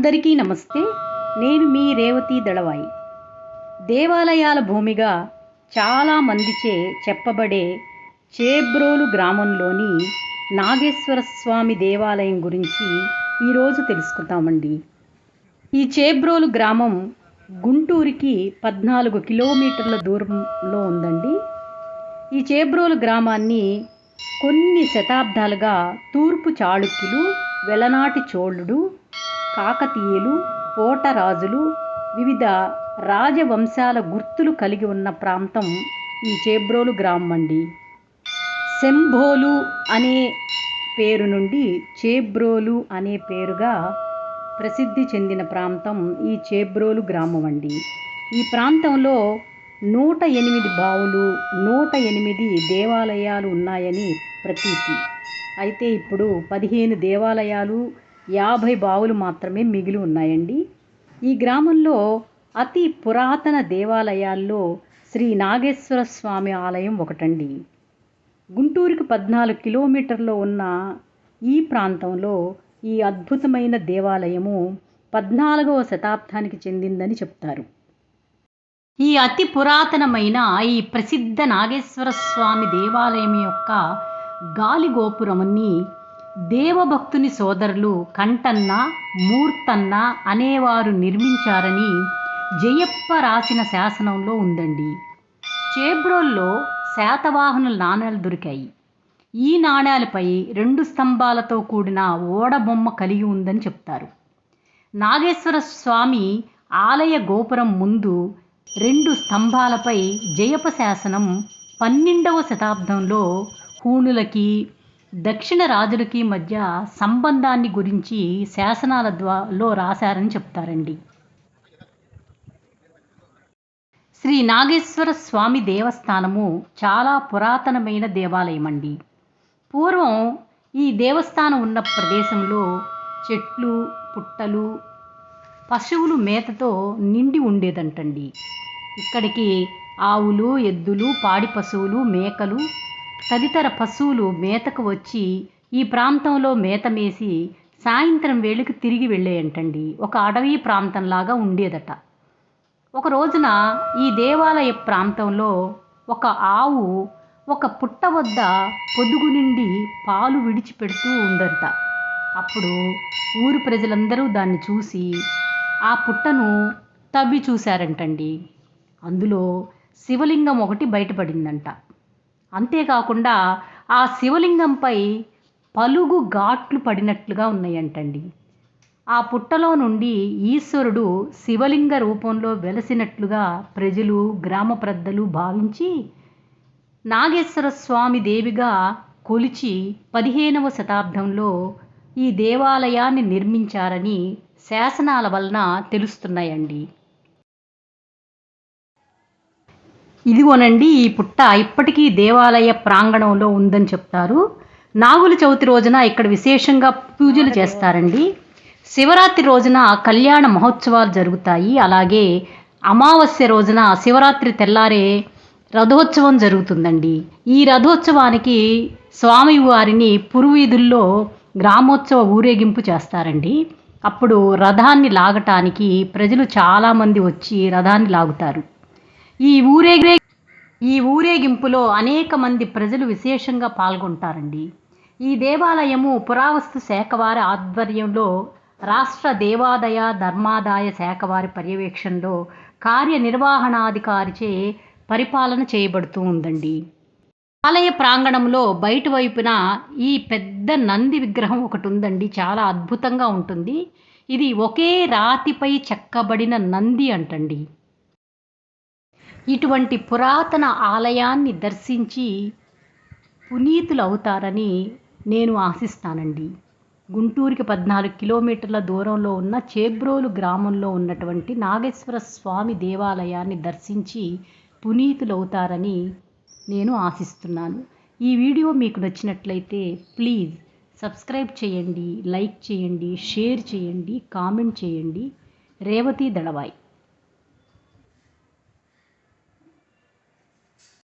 అందరికీ నమస్తే. నేను మీ రేవతి దళవాయి. దేవాలయాల భూమిగా చాలా మందిచే చెప్పబడే చేబ్రోలు గ్రామంలోని నాగేశ్వర స్వామి దేవాలయం గురించి ఈరోజు తెలుసుకుందామండి ఈ చేబ్రోలు గ్రామం గుంటూరుకి పద్నాలుగు కిలోమీటర్ల దూరంలో ఉందండి. ఈ చేబ్రోలు గ్రామాన్ని కొన్ని శతాబ్దాలుగా తూర్పు చాళుక్యులు వెలనాటి చోళుడు కాకతీయులు పోటరాజులు వివిధ రాజవంశాల గుర్తులు కలిగి ఉన్న ప్రాంతం ఈ చేబ్రోలు గ్రామం అండి శంభోలు అనే పేరు నుండి చేబ్రోలు అనే పేరుగా ప్రసిద్ధి చెందిన ప్రాంతం ఈ చేబ్రోలు గ్రామం అండి ఈ ప్రాంతంలో నూట ఎనిమిది బావులు నూట ఎనిమిది దేవాలయాలు ఉన్నాయని ప్రతీతి. అయితే ఇప్పుడు పదిహేను దేవాలయాలు యాభై బావులు మాత్రమే మిగిలి ఉన్నాయండి. ఈ గ్రామంలో అతి పురాతన దేవాలయాల్లో శ్రీ నాగేశ్వర స్వామి ఆలయం ఒకటండి. గుంటూరుకి పద్నాలుగు కిలోమీటర్లో ఉన్న ఈ ప్రాంతంలో ఈ అద్భుతమైన దేవాలయము పద్నాలుగవ శతాబ్దానికి చెందిందని చెప్తారు. ఈ అతి పురాతనమైన ఈ ప్రసిద్ధ నాగేశ్వర స్వామి దేవాలయం యొక్క గాలి గోపురముని దేవభక్తుని సోదరులు కంటన్న మూర్తన్న అనేవారు నిర్మించారని జయప్ప రాసిన శాసనంలో ఉందండి. చేబ్రోల్లో శాతవాహనుల నాణేలు దొరికాయి. ఈ నాణేలపై రెండు స్తంభాలతో కూడిన ఓడబొమ్మ కలిగి ఉందని చెప్తారు. నాగేశ్వర స్వామి ఆలయ గోపురం ముందు రెండు స్తంభాలపై జయప శాసనం పన్నెండవ శతాబ్దంలో హూణులకి దక్షిణ రాజులకి మధ్య సంబంధాన్ని గురించి శాసనాల ద్వాలో రాశారని చెప్తారండి. శ్రీ నాగేశ్వర స్వామి దేవస్థానము చాలా పురాతనమైన దేవాలయం అండి పూర్వం ఈ దేవస్థానం ఉన్న ప్రదేశంలో చెట్లు పుట్టలు పశువులు మేతతో నిండి ఉండేదంటండి. ఇక్కడికి ఆవులు ఎద్దులు పాడి పశువులు మేకలు తదితర పశువులు మేతకు వచ్చి ఈ ప్రాంతంలో మేత మేసి సాయంత్రం వేళకి తిరిగి వెళ్ళేయంటండి. ఒక అడవి ప్రాంతంలాగా ఉండేదట. ఒక రోజున ఈ దేవాలయ ప్రాంతంలో ఒక ఆవు ఒక పుట్ట వద్ద పొదుగు నుండి పాలు విడిచిపెడుతూ ఉందంట. అప్పుడు ఊరు ప్రజలందరూ దాన్ని చూసి ఆ పుట్టను తవ్వి చూశారంటండి. అందులో శివలింగం ఒకటి బయటపడిందంట. అంతేకాకుండా ఆ శివలింగంపై పలుగు ఘాట్లు పడినట్లుగా ఉన్నాయంటండి. ఆ పుట్టలో నుండి ఈశ్వరుడు శివలింగ రూపంలో వెలసినట్లుగా ప్రజలు గ్రామ పెద్దలు భావించి నాగేశ్వర స్వామి దేవిగా కొలిచి పదిహేనవ శతాబ్దంలో ఈ దేవాలయాన్ని నిర్మించారని శాసనాల వలన తెలుస్తున్నాయండి. ఇదిగోనండి ఈ పుట్ట ఇప్పటికీ దేవాలయ ప్రాంగణంలో ఉందని చెప్తారు. నాగుల చవితి రోజున ఇక్కడ విశేషంగా పూజలు చేస్తారండి. శివరాత్రి రోజున కళ్యాణ మహోత్సవాలు జరుగుతాయి. అలాగే అమావాస్య రోజున శివరాత్రి తెల్లారే రథోత్సవం జరుగుతుందండి. ఈ రథోత్సవానికి స్వామివారిని పురువీధుల్లో గ్రామోత్సవ ఊరేగింపు చేస్తారండి. అప్పుడు రథాన్ని లాగటానికి ప్రజలు చాలామంది వచ్చి రథాన్ని లాగుతారు. ఈ ఊరేగే ఈ ఊరేగింపులో అనేక మంది ప్రజలు విశేషంగా పాల్గొంటారండి. ఈ దేవాలయము పురావస్తు శాఖ వారి ఆధ్వర్యంలో రాష్ట్ర దేవాదాయ ధర్మాదాయ శాఖ వారి పర్యవేక్షణలో కార్యనిర్వహణాధికారిచే పరిపాలన చేయబడుతూ ఉందండి. ఆలయ ప్రాంగణంలో బయట వైపున ఈ పెద్ద నంది విగ్రహం ఒకటి ఉందండి చాలా అద్భుతంగా ఉంటుంది. ఇది ఒకే రాతిపై చెక్కబడిన నంది అంటండి. ఇటువంటి పురాతన ఆలయాన్ని దర్శించి పునీతులు అవుతారని నేను ఆశిస్తానండి. గుంటూరుకి పద్నాలుగు కిలోమీటర్ల దూరంలో ఉన్న చేబ్రోలు గ్రామంలో ఉన్నటువంటి నాగేశ్వర స్వామి దేవాలయాన్ని దర్శించి పునీతులవుతారని నేను ఆశిస్తున్నాను. ఈ వీడియో మీకు నచ్చినట్లయితే ప్లీజ్ సబ్స్క్రైబ్ చేయండి లైక్ చేయండి షేర్ చేయండి కామెంట్ చేయండి. రేవతి దళవాయి.